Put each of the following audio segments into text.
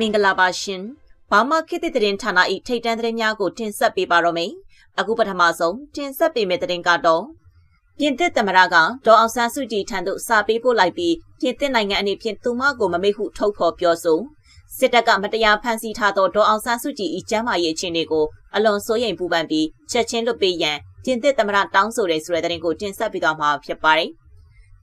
မင်္ဂလာပါရှင်။ဘာမှခေတ်သစ်သတင်းဌာန၏ထိတ်တန့်သတင်းများကိုတင်ဆက်ပေးပါတော့မယ်။အခုပထမဆုံးတင်ဆက်ပေးမယ့်သတင်းကတော့ပြင်သစ်သမ္မတကဒေါ်အောင်ဆန်းစုကြည်ထံသို့စာပေးပို့လိုက်ပြီးပြင်သစ်နိုင်ငံအနေဖြင့်သူမကိုမမေ့ဟုထုတ်ဖော်ပြောဆိုစစ်တပ်ကမတရားဖမ်းဆီးထားသောဒေါ်အောင်ဆန်းစုကြည်၏ကျမ်းမာရေးအခြေအနေကိုအလွန်စိုးရိမ်ပူပန်ပြီးချက်ချင်းလွတ်ပေးရန်ပြင်သစ်သမ္မတတောင်းဆိုတဲ့ဆိုတဲ့သတင်းကိုတင်ဆက်ပေးသွားမှာဖြစ်ပါတယ်။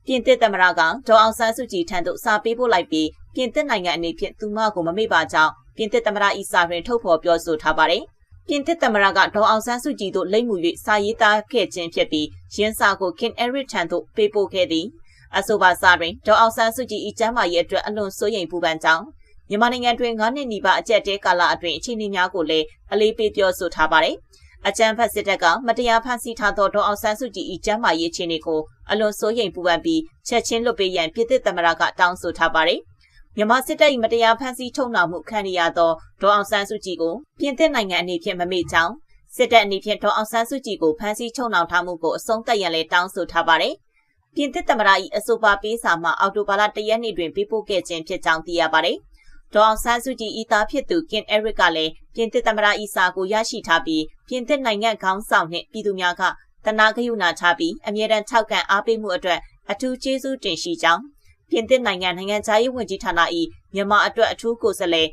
ပြင်သစ်သမ္မတကဒေါ်အောင်ဆန်းစုကြည်ထံသို့စာပေးပို့လိုက်ပြီးပြင်သစ်နိုင်ငံအနေဖြင့်သူမကိုမမေ့ပါကြောင်းပြင်သစ်သမ္မတအီစာတွင်ထုတ်ဖော်ပြောဆိုထားပါတယ်။ပြင်သစ်သမ္မတကဒေါ်အောင်ဆန်းစုကြည်တို့လိမ့်မှု၍စာရေးသားခဲ့ခြင်းဖြစ်ပြီးရင်းစာကိုခင်အဲရစ်ထံသို့ပေးပို့ခဲ့သည်။အဆိုပါစာတွင်ဒေါ်အောင်ဆန်းစုကြည်၏ကျမ်းမာရေးအတွက်အလွန်စိုးရိမ်ပူပန်ကြောင်းမြန်မာနိုင်ငံတွင်9နှစ်နီးပါးအကြက်တဲကာလအတွင်းအခြေအနေများကိုလည်းအလေးပေးပြောဆိုထားပါတယ်။အကြံဖတ်စစ်တပ်ကမတရားဖန်ဆီးထားသောဒေါ်အောင်ဆန်းစုကြည်၏ကျမ်းမာရေးအခြေအနေကို အလွန်စိုးရိမ်ပူပန်ပြီးချက်ချင်းလွတ်ပေးရန်ပြည်သစ်သမ္မတကတောင်းဆိုထားပါတယ်။မြန်မာစစ်တပ်၏မတရားဖမ်းဆီးထုတ်နှောင်မှုခံရသောဒေါ်အောင်ဆန်းစုကြည်ကိုပြင်သစ်နိုင်ငံအနေဖြင့်မမေ့ကြောင်းစစ်တပ်အနေဖြင့်ဒေါ်အောင်ဆန်းစုကြည်ကိုဖမ်းဆီးချုပ်နှောင်ထားမှုကိုအဆုံးသတ်ရန်လည်းတောင်းဆိုထားပါတယ်။ပြင်သစ်သမ္မတ၏အဆိုပါပေးစာမှာအော်တိုဘာလ၁ရက်နေ့တွင်ပေးပို့ခဲ့ခြင်းဖြစ်ကြောင်းသိရပါတယ်။ဒေါ်အောင်ဆန်းစုကြည်ဤသားဖြစ်သူကင်အဲရစ်ကလည်းပြင်သစ်သမ္မတဤစာကိုရရှိထားပြီးပြင်သစ်နိုင်ငံခေါင်းဆောင်နှင့်ပြည်သူများက တနာဂယုဏထားပြီးအမြဲတမ်းထောက်ခံအားပေးမှုအတွက်အထူးကျေးဇူးတင်ရှိကြောင်းပြင်သစ်နိုင်ငံနိုင်ငံခြားရေးဝန်ကြီးဌာန၏မြန်မာအတွက်အထူးကိုယ်စားလှယ်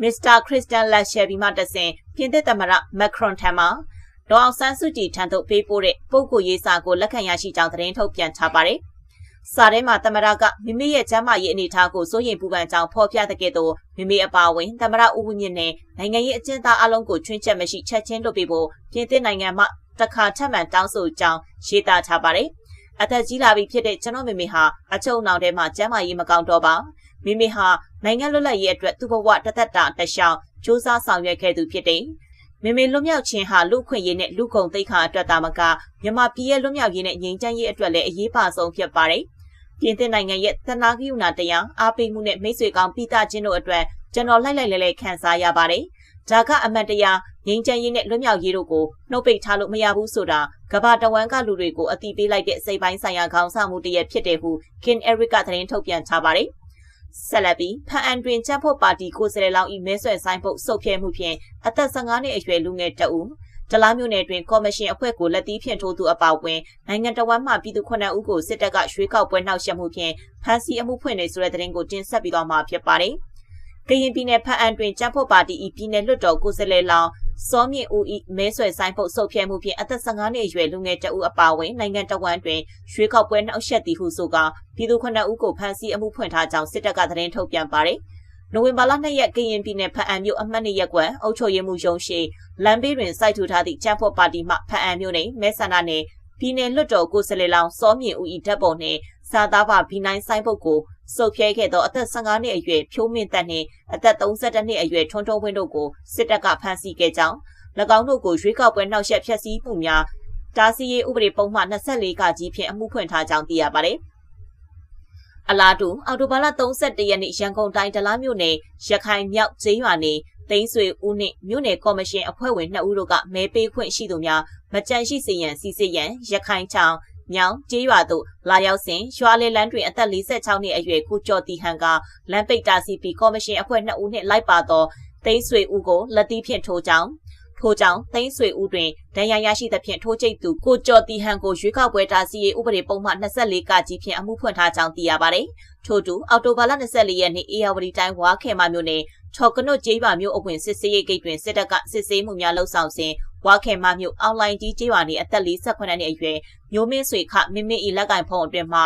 မစ္စတာခရစ်စတန်လက်ရှယ်ဘီမှတဆင်ပြင်သစ်သမ္မတမက်ခရွန်ထံမှဒေါအောင်ဆန်းစုကြည်ထံသို့ပေးပို့တဲ့ပုံကိုရေးစာကိုလက်ခံရရှိကြောင်းသတင်းထုတ်ပြန်ထားပါတယ်။စာထဲမှာသမ္မတကမိမိရဲ့ကျမ်းမာရေးအနေအထားကိုစိုးရိမ်ပူပန်ကြောင်းဖော်ပြတဲ့ကဲ့သို့မိမိအပါအဝင်သမ္မတဦးဝင်းမြင့်နဲ့နိုင်ငံရေးအကျဉ်းသားအလုံးကိုချွင်းချက်မရှိချက်ချင်းလွတ်ပေးဖို့ပြင်သစ်နိုင်ငံမှ တခါထပ်မံတောင်းဆိုကြောင်းရေးသားထားပါတယ်။အသက်ကြီးလာပြီဖြစ်တဲ့ကျွန်တော်မိမိဟာအချုံနောင်ထဲမှာကျမ်းမာရေးမကောင်းတော့ပါမိမိဟာနိုင်ငံလွတ်လပ်ရေးအတွက်သူ့ဘဝတသက်တာတခြားစူးစမ်းဆောင်ရွက်ခဲ့သူဖြစ်တယ်မိမိလွတ်မြောက်ခြင်းဟာလူခွင့်ရေးနဲ့လူကုန်သိက္ခာအတွက်သာမကမြန်မာပြည်ရဲ့လွတ်မြောက်ရေးနဲ့ငြိမ်းချမ်းရေးအတွက်လည်းအရေးပါဆုံးဖြစ်ပါတယ်ပြင်သစ်နိုင်ငံရဲ့သနာကိယုနာတရားအားပေးမှုနဲ့မိတ်ဆွေကောင်းပိတာချင်းတို့အတွက်ကျွန်တော်လိုက်လိုက်လဲလဲခံစားရပါတယ် ဒါကအမတ်တရားငြိမ်းချမ်းရေးနဲ့လွတ်မြောက်ရေးတို့ကိုနှုတ်ပိတ်ထားလို့မရဘူးဆိုတာကဘာတဝမ်ကလူတွေကိုအတိပေးလိုက်တဲ့စိတ်ပိုင်းဆိုင်ရာခေါင်းဆောင်မှုတရဖြစ်တယ်ဟုခင်အဲရစ်ကသတင်းထုတ်ပြန်ထားပါတယ်။ဆက်လက်ပြီးဖန်အန်တွင်ချမ်းဖို့ပါတီကိုယ်စားလှယ်လောင်းဤမဲဆွယ်ဆိုင်ဖို့စုပ်ဖြဲမှုဖြင့်အသက်15နှစ်အရွယ်လူငယ်တဦးတလားမြို့နယ်တွင်ကော်မရှင်အဖွဲ့ကိုလက်သီးဖြင့်ထိုးသူအပေါဝင်နိုင်ငံတော်ဝန်မှပြည်သူခုနှစ်ဦးကိုစစ်တပ်ကရွှေကောက်ပွဲနှောက်ယှက်မှုဖြင့်ဖမ်းဆီးအမှုဖွင့်နေဆိုတဲ့သတင်းကိုတင်ဆက်ပြီးတော့မှာဖြစ်ပါတယ်။ ကရင်ပြည်နယ်ဖက်အံတွင်ကျန်းဖို့ပါတီဤပြည်နယ်လွှတ်တော်ကိုယ်စားလှယ်လောင်စောမြင့်ဦးဤမဲဆွယ်ဆိုင်ဖို့စုပ်ပြဲမှုဖြင့်အသက်15နှစ်အရွယ်လူငယ်တဦးအပါအဝင်နိုင်ငံတော်ဝန်တွင်ရွှေခောက်ပွဲနှောက်ယှက်သည်ဟုဆိုကာပြည်သူခုနှစ်ဦးကိုဖမ်းဆီးအမှုဖွင့်ထားကြောင်းစစ်တပ်ကသတင်းထုတ်ပြန်ပါတယ်။နိုဝင်ဘာလ2ရက်ကရင်ပြည်နယ်ဖက်အံမြို့အမှတ်2ရပ်ကွက်အုပ်ချုပ်ရေးမှူးရုံးရှိလမ်းဘေးတွင်စိုက်ထူထားသည့်ကျန်းဖို့ပါတီမှဖက်အံမြို့နယ်မဲဆန္ဒနယ်ပြည်နယ်လွှတ်တော်ကိုယ်စားလှယ်လောင်စောမြင့်ဦးဤဓာတ်ပုံနှင့်စာသားပါဘီနိုင်ဆိုင်ဘုတ်ကို စုပ်ဖြဲခဲ့သောအသက်15နှစ်အရွယ်ဖြိုးမင်းသက်နှင့်အသက်32နှစ်အရွယ်ထွန်းထွန်းဝင်းတို့ကိုစစ်တပ်ကဖမ်းဆီးခဲ့ကြောင်း၎င်းတို့ကိုရွေးကောက်ပွဲနှောက်ယှက်ဖျက်ဆီးမှုများတားဆီးရေးဥပဒေပုံမှန်24ကကြီးဖြင့်အမှုဖွင့်ထားကြောင်းသိရပါတယ်။အလားတူအော်တိုဘာလ31ရက်နေ့ရန်ကုန်တိုင်းဒလားမြို့နယ်ရခိုင်မြောက်ကျေးရွာနေသိန်းဆွေဦးနှင့်မြို့နယ်ကော်မရှင်အဖွဲ့ဝင်2ဦးတို့ကမဲပေးခွင့်ရှိသူများမကြန့်ရှိစေရန်စီစစ်ရန်ရခိုင်ချောင်း မြောင်ကျေးရွာသို့လာရောက်စဉ်ရွာလေလန်းတွင်အသက်46နှစ်အရွယ်ကိုကျော်တီဟန်ကလမ်းပိတ်တာစီပီကော်မရှင်အဖွဲ့2ဦးနှင့်လိုက်ပါသောသိန်းဆွေဦးကိုလက်သီးဖြင့်ထိုးကြောင်းထို့ကြောင့်သိန်းဆွေဦးတွင်ဒဏ်ရာရရှိသဖြင့်ထိုးကျိတ်သူကိုကျော်တီဟန်ကိုရွေးကောက်ပွဲတာစီရေးဥပဒေပုံမှန်24ကကြီးဖြင့်အမှုဖွင့်ထားကြောင်းသိရပါတယ်။ထို့တူအော်တိုဘာလ24ရက်နေ့အေယာဝတီတိုင်းဝါခဲမမြို့နယ် ထော်ကနုတ်ကျေးရွာမြို့အဝင်စစ်ဆေးရေးဂိတ်တွင်စစ်တပ်ကစစ်ဆေးမှုများလှုပ်ဆောင်စဉ်ဝါခဲမမြို့အွန်လိုင်းကြီးကျေးရွာနေအသက်48နှစ်အရွယ်မျိုးမင်းဆွေခမင်းမင်းဤလက်ကင်ဖုံအတွင်မှ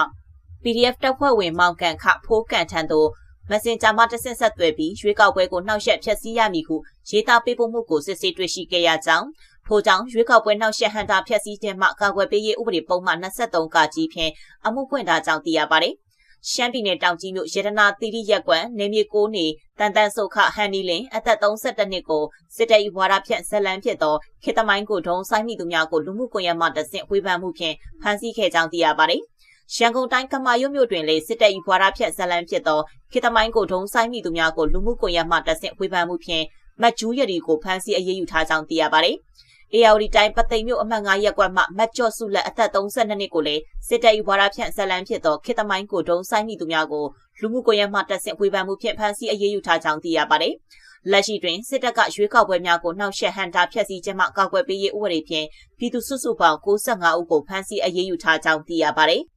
PDF တပ်ဖွဲ့ဝင်မောင်ကန်ခဖိုးကန်ထံသို့မက်ဆင်ဂျာမှာတဆင့်ဆက်သွယ်ပြီးရွေးကောက်ပွဲကိုနှောက်ယှက်ဖျက်ဆီးရမည်ဟုရေးသားပေးပို့မှုကိုစစ်ဆေးတွေ့ရှိခဲ့ရကြောင်းထို့ကြောင့်ရွေးကောက်ပွဲနှောက်ယှက်ဟန်တာဖျက်ဆီးခြင်းမှကာကွယ်ပေးရေးဥပဒေပုံမှန်23ကကြီးဖြင့်အမှုဖွင့်ထားကြောင်းသိရပါတယ်။ ရှမ်းပြည်နယ်တောင်ကြီးမြို့ရတနာသီရိရက်ကွက်နေမြေကိုနေတန်တန်ဆုခဟန်နီလင်အသက်32နှစ်ကိုစစ်တပ်၏ဝါဒဖြန့်ဇလန်းဖြစ်သောခေတမိုင်းကိုဒုံဆိုင်မိသူများကိုလူမှုကွန်ရက်မှတဆင့်ဝေဖန်မှုဖြင့်ဖမ်းဆီးခဲ့ကြောင်းသိရပါတယ်။ရန်ကုန်တိုင်းကမာရွတ်မြို့တွင်လည်းစစ်တပ်၏ဘွာရဖြတ်ဇလံဖြစ်သောခေတမိုင်းကိုဒုံဆိုင်မိသူများကိုလူမှုကွန်ရက်မှတက်ဆင့်ဝေဖန်မှုဖြင့်မတ်ကျူးရည်ကိုဖမ်းဆီးအရေးယူထားကြောင်းသိရပါတယ်။ အေယာဝတီတိုင်းပသိမ်မြို့အမှတ်9ရပ်ကွက်မှမတ်ကျော်စုလက်အသက်32နှစ်ကိုလည်းစစ်တပ်၏ဝါဒဖြန့်ဇလံဖြစ်သောခေတ္တမိုင်းကိုဒုံဆိုင်မိသူများကိုလူမှုကွန်ရက်မှတက်ဆင့်ဝေဖန်မှုဖြင့်ဖမ်းဆီးအရေးယူထားကြောင်းသိရပါတယ်။လက်ရှိတွင်စစ်တပ်ကရွေးကောက်ပွဲများကိုနှောက်ယှက်ဟန်တာဖျက်ဆီးခြင်းမှကောက်ွယ်ပေးရေးဥပဒေဖြင့်ပြည်သူစုစုပေါင်း65ဦးကိုဖမ်းဆီးအရေးယူထားကြောင်းသိရပါတယ်။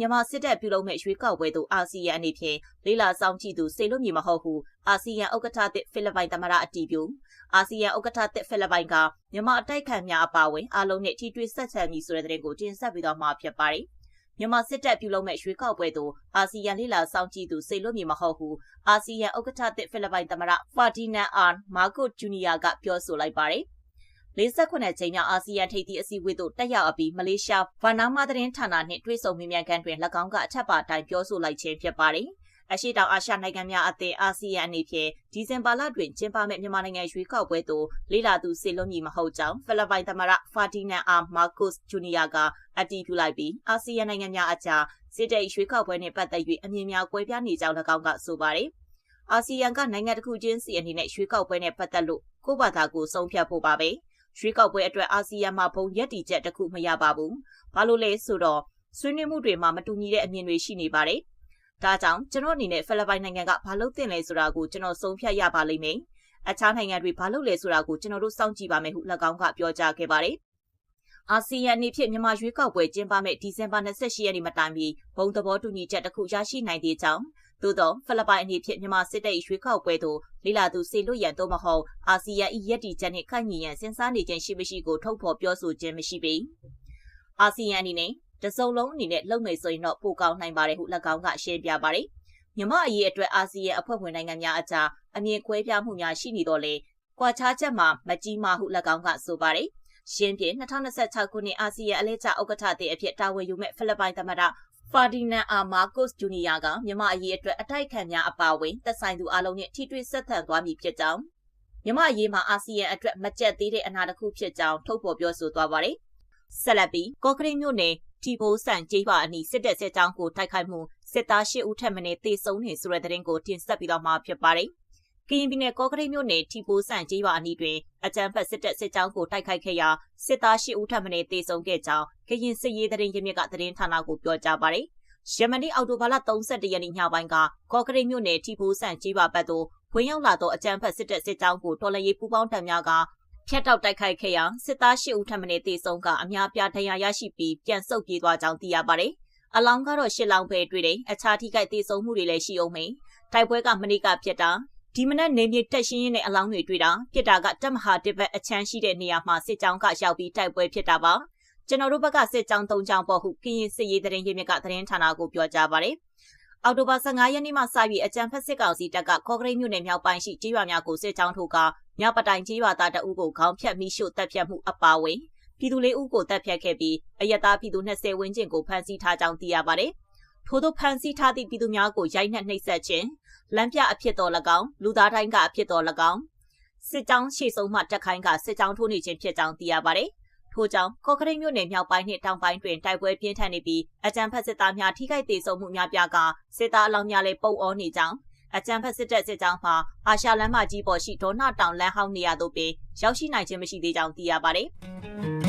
မြန်မာစစ်တပ်ပြုလုပ်မဲ့ရွေးကောက်ပွဲသို့အာဆီယံအနေဖြင့်လေးလာဆောင်ကြည့်သူစေလို့မည်မဟုတ်ဟုအာဆီယံဥက္ကဋ္ဌသစ်ဖိလစ်ပိုင်သမ္မတအတီးပြုအာဆီယံဥက္ကဋ္ဌသစ်ဖိလစ်ပိုင်ကမြန်မာအတိုက်ခံများအပါအဝင်အားလုံးနဲ့ထိတွေ့ဆက်ဆံမည်ဆိုတဲ့သတင်းကိုတင်ဆက်ပေးတော့မှာဖြစ်ပါတယ်မြန်မာစစ်တပ်ပြုလုပ်မဲ့ရွေးကောက်ပွဲသို့အာဆီယံလေးလာဆောင်ကြည့်သူစေလို့မည်မဟုတ်ဟုအာဆီယံဥက္ကဋ္ဌသစ်ဖိလစ်ပိုင်သမ္မတဖာဒီနန်အာမာကိုဂျူနီယာကပြောဆိုလိုက်ပါတယ်။ 48ကြိမ်မြောက်အာဆီယံထိပ်သီးအစည်းအဝေးသို့တက်ရောက်အပြီးမလေးရှားဗာနာမာသတင်းဌာနနှင့်တွေ့ဆုံမြင်မြန်ခန်းတွင်၎င်းကအထက်ပါတိုင်းပြောဆိုလိုက်ခြင်းဖြစ်ပါတယ်။အရှိတောင်အာရှနိုင်ငံများအသင်းအာဆီယံအနေဖြင့်ဒီဇင်ဘာလတွင်ကျင်းပမယ့်မြန်မာနိုင်ငံရွေးကောက်ပွဲသို့လေးလာသူစေလွန်မည်မဟုတ်ကြောင်းဖိလစ်ပိုင်သမ္မတဖာဒီနန်အာမာကုစ်ဂျူနီယာကအတည်ပြုလိုက်ပြီးအာဆီယံနိုင်ငံများအကြားစစ်တပ်ရွေးကောက်ပွဲနှင့်ပတ်သက်၍အမြင်များကွဲပြားနေကြောင်း၎င်းကဆိုပါတယ်။အာဆီယံကနိုင်ငံတစ်ခုချင်းစီအနေနဲ့ရွေးကောက်ပွဲနဲ့ပတ်သက်လို့ကိုယ့်ဘာသာကိုဆုံးဖြတ်ဖို့ပါပဲ။ ရွေးကောက်ပွဲအတွက်အာဆီယံမှာဘုံရက်တီချက်တစ်ခုမရပါဘူး။ဘာလို့လဲဆိုတော့ဆွေးနွေးမှုတွေမှာမတူညီတဲ့အမြင်တွေရှိနေပါတယ်။ဒါကြောင့်ကျွန်တော်အနေနဲ့ဖိလစ်ပိုင်နိုင်ငံကဘာလို့တင်လဲဆိုတာကိုကျွန်တော်ဆုံးဖြတ်ရပါလိမ့်မယ်။အခြားနိုင်ငံတွေဘာလို့လဲဆိုတာကိုကျွန်တော်တို့စောင့်ကြည့်ပါမယ်ဟု၎င်းကပြောကြားခဲ့ပါတယ်။အာဆီယံအနေဖြင့်မြန်မာရွေးကောက်ပွဲကျင်းပမယ့်ဒီဇင်ဘာ28ရက်နေ့မတိုင်မီဘုံသဘောတူညီချက်တစ်ခုရရှိနိုင်သေးကြောင်း သို့သောဖိလစ်ပိုင်အနေဖြင့်မြန်မာစစ်တပ်၏ရွေးကောက်ပွဲသို့လိလာသူစေလွတ်ရန်သို့မဟုတ်အာဆီယံ၏ရည်တည်ချက်နှင့်ခိုင်ညီရန်စဉ်းစားနေခြင်းရှိမရှိကိုထုတ်ဖော်ပြောဆိုခြင်းမရှိပေ။အာဆီယံအနေနဲ့တစုံလုံးအနေနဲ့လုပ်မယ်ဆိုရင်တော့ပိုကောင်းနိုင်ပါတယ်ဟု၎င်းကရှင်းပြပါတယ်။မြမအရေးအတွက်အာဆီယံအဖွဲ့ဝင်နိုင်ငံများအကြားအမြင်ကွဲပြားမှုများရှိနေတော့လေကွာခြားချက်မှာမကြီးမားဟု၎င်းကဆိုပါတယ်။ရှင်းပြ2026ခုနှစ်အာဆီယံအလဲကျဥက္ကဋ္ဌသည့်အဖြစ်တာဝန်ယူမဲ့ဖိလစ်ပိုင်သမ္မတ ဖာဒီနန်အာမာကုစ်ဂျူနီယာကမြမအရေးအတွက်အတိုက်ခံများအပါအဝင်သက်ဆိုင်သူအလုံးနဲ့ထိတွေ့ဆက်ဆံသွားမည်ဖြစ်ကြောင်းမြမအရေးမှာအာဆီယံအတွက်မကြက်သေးတဲ့အနာတစ်ခုဖြစ်ကြောင်းထုတ်ဖော်ပြောဆိုသွားပါတယ်။ဆက်လက်ပြီးကော့ကရိတ်မြို့နယ်တီဘိုးဆန်ကျေးပါအနီးစစ်တပ်စစ်ကြောင်းကိုတိုက်ခိုက်မှုစစ်သား၈ဦးထက်မနည်းသေဆုံးနေဆိုတဲ့သတင်းကိုတင်ဆက်ပြီးတော့မှဖြစ်ပါတယ်။ ကရင်ပြည်နယ်ကော့ကရိတ်မြို့နယ်ထီပိုးဆန်ကျေးရွာအနီးတွင်အကြမ်းဖက်စစ်တပ်စစ်ကြောင်းကိုတိုက်ခိုက်ခဲ့ရာစစ်သား၈ဦးထပ်မံတေဆုံးခဲ့ကြောင်းကရင်စစ်ရေးသတင်းရင်းမြစ်ကသတင်းဌာနကိုပြောကြားပါတယ်။ယမနီအော်တိုဘာလ31ရက်နေ့ညပိုင်းကကော့ကရိတ်မြို့နယ်ထီပိုးဆန်ကျေးရွာဘက်သို့ဝင်ရောက်လာသောအကြမ်းဖက်စစ်တပ်စစ်ကြောင်းကိုတော်လှန်ရေးပူးပေါင်းတပ်များကဖျက်တောက်တိုက်ခိုက်ခဲ့ရာစစ်သား၈ဦးထပ်မံတေဆုံးကအများပြားဒဏ်ရာရရှိပြီးပြန်ဆုတ်ပြေးသွားကြောင်းသိရပါတယ်။အလောင်းကတော့ရှစ်လောင်းပဲတွေ့တယ်။အခြားထိခိုက်တေဆုံးမှုတွေလည်းရှိအောင်မယ်။တိုက်ပွဲကမနေ့ကဖြစ်တာ ဒီမနက်နေမြေတက်ရှင်းရင်းနဲ့အလောင်းတွေတွေ့တာပြစ်တာကတက်မဟာတစ်ဘက်အချမ်းရှိတဲ့နေရာမှာစစ်ကြောင်းကရောက်ပြီးတိုက်ပွဲဖြစ်တာပါကျွန်တော်တို့ဘက်ကစစ်ကြောင်း၃ကြောင်းပေါ်ဟုကရင်စစ်ရေးသတင်းရင်းမြစ်ကသတင်းဌာနကိုပြောကြားပါတယ်အော်တိုဘာ15ရက်နေ့မှစပြီးအကြံဖက်စစ်ကောင်စီတပ်ကကော့ကရိတ်မြို့နယ်မြောက်ပိုင်းရှိကျေးရွာများကိုစစ်ကြောင်းထိုးကမြောက်ပတိုင်ကျေးရွာသားတအုပ်ကိုခေါင်းဖြတ်မိရှို့တပ်ဖြတ်မှုအပါအဝင်ပြည်သူလေးဦးကိုတပ်ဖြတ်ခဲ့ပြီးအယက်သားပြည်သူ20ဝန်းကျင်ကိုဖမ်းဆီးထားကြောင်းသိရပါတယ်။ထို့သောဖမ်းဆီးထားသည့်ပြည်သူများကိုရိုက်နှက်နှိပ်စက်ခြင်း လမ်းပြအဖြစ်တော်၎င်းလူသားတိုင်းကအဖြစ်တော်၎င်းစစ်ကြောင်းရှေ့ဆုံးမှတက်ခိုင်းကစစ်ကြောင်းထိုးနေခြင်းဖြစ်ကြောင်းသိရပါတယ်။ထို့ကြောင့်ကော့ကရိတ်မြို့နယ်မြောက်ပိုင်းနှင့်တောင်ပိုင်းတွင်တိုက်ပွဲပြင်းထန်နေပြီးအကြမ်းဖက်စစ်သားများထိခိုက်ဒေဆုံးမှုများပြားကစစ်သားအလောင်းများလည်းပုံအောနေကြောင်းအကြံဖက်စစ်တပ်စစ်ကြောင်းမှာအာရှလမ်းမကြီးပေါ်ရှိဒေါနာတောင်လမ်းဟောင်းနေရာသို့ပင်ရောက်ရှိနိုင်ခြင်းမရှိသေးကြောင်းသိရပါတယ်။